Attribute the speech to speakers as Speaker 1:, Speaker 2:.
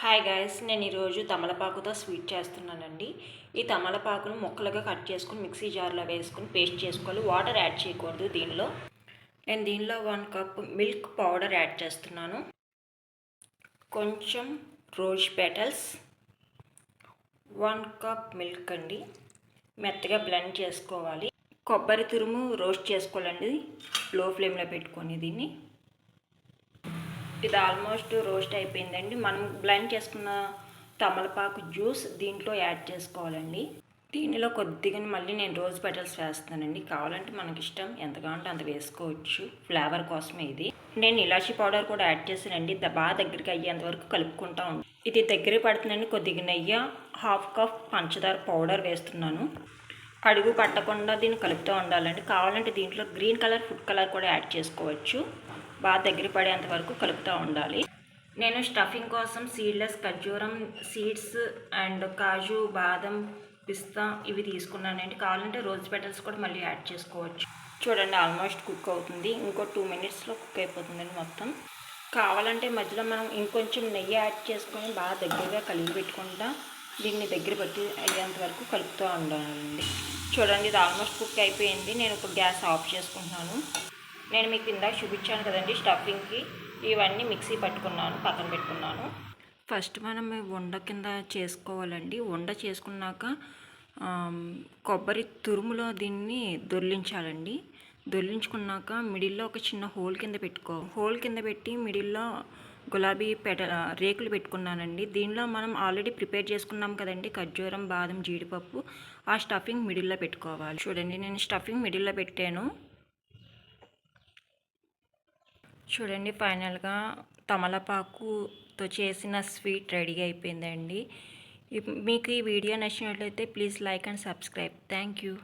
Speaker 1: Hi guys నేను ఈరోజు తమలపాకుతో sweet చేస్తున్నానండి. ఈ తమలపాకును ముక్కలుగా కట్ చేసుకుని మిక్సీ జార్లో వేసుకుని పేస్ట్ చేసుకోవాలి. వాటర్ యాడ్ చేయకూడదు దీనిలో. నేను దీనిలో one cup milk powder add చేస్తున్నాను. కొంచెం rose petals one cup milk అండి. మెత్తగా బ్లెండ్ చేసుకోవాలి. కొబ్బరి తురుము రోస్ట్ చేసుకోవాలండి. లో ఫ్లేమ్లో పెట్టుకొని దీన్ని. ఇది ఆల్మోస్ట్ రోస్ట్ అయిపోయిందండి. మనం బ్లెండ్ చేసుకున్న తమలపాకు జ్యూస్ దీంట్లో యాడ్ చేసుకోవాలండి. దీనిలో కొద్దిగా మళ్ళీ నేను రోజ్ పెటల్స్ వేస్తానండి. కావాలంటే మనకి ఇష్టం ఎంత కావాలంటే అంత వేసుకోవచ్చు. ఫ్లేవర్ కోసమే ఇది. నేను ఇలాచీ పౌడర్ కూడా యాడ్ చేసానండి బాగా దగ్గరికి అయ్యేంత వరకు కలుపుకుంటా ఇది దగ్గర పడుతుందండి. కొద్దిగా నెయ్యి హాఫ్ కప్ పంచదార పౌడర్ వేస్తున్నాను. అడుగు పట్టకుండా దీన్ని కలుపుతూ ఉండాలండి. కావాలంటే దీంట్లో గ్రీన్ కలర్ ఫుడ్ కలర్ కూడా యాడ్ చేసుకోవచ్చు. బాగా దగ్గర పడేంత వరకు కలుపుతూ ఉండాలి. నేను స్టఫింగ్ కోసం సీడ్లెస్ ఖర్జూరం సీడ్స్ అండ్ కాజు బాదం పిస్తా ఇవి తీసుకున్నానండి. కావాలంటే రోజ్ పెటల్స్ కూడా మళ్ళీ యాడ్ చేసుకోవచ్చు. చూడండి ఆల్మోస్ట్ కుక్ అవుతుంది. ఇంకో టూ మినిట్స్లో కుక్ అయిపోతుందండి మొత్తం. కావాలంటే మధ్యలో మనం ఇంకొంచెం నెయ్యి యాడ్ చేసుకొని బాగా దగ్గరగా కలిగి పెట్టుకుంటా దీన్ని దగ్గర పట్టి అయ్యేంత వరకు కలుపుతూ ఉండాలండి. చూడండి ఇది ఆల్మోస్ట్ కుక్ అయిపోయింది. నేను ఇప్పుడు గ్యాస్ ఆఫ్ చేసుకుంటున్నాను. నేను మీకు ఇందాక చూపించాను కదండి స్టఫింగ్కి ఇవన్నీ మిక్సీ పట్టుకున్నాను పక్కన పెట్టుకున్నాను. ఫస్ట్ మనం వండ కింద చేసుకోవాలండి. వండ చేసుకున్నాక కొబ్బరి తురుములో దీన్ని దొర్లించాలండి దొర్లించుకున్నాక మిడిల్లో ఒక చిన్న హోల్ కింద పెట్టుకో హోల్ కింద పెట్టి మిడిల్లో గులాబీ పెట రేకులు పెట్టుకున్నానండి. దీనిలో మనం ఆల్రెడీ ప్రిపేర్ చేసుకున్నాం కదండి. ఖర్జూరం బాదం జీడిపప్పు ఆ స్టఫింగ్ మిడిల్లో పెట్టుకోవాలి. చూడండి నేను స్టఫింగ్ మిడిల్లో పెట్టాను. చూడండి ఫైనల్గా తమలపాకుతో చేసిన స్వీట్ రెడీ అయిపోయిందండి. మీకు ఈ వీడియో నచ్చినట్లయితే please like and subscribe. Thank you.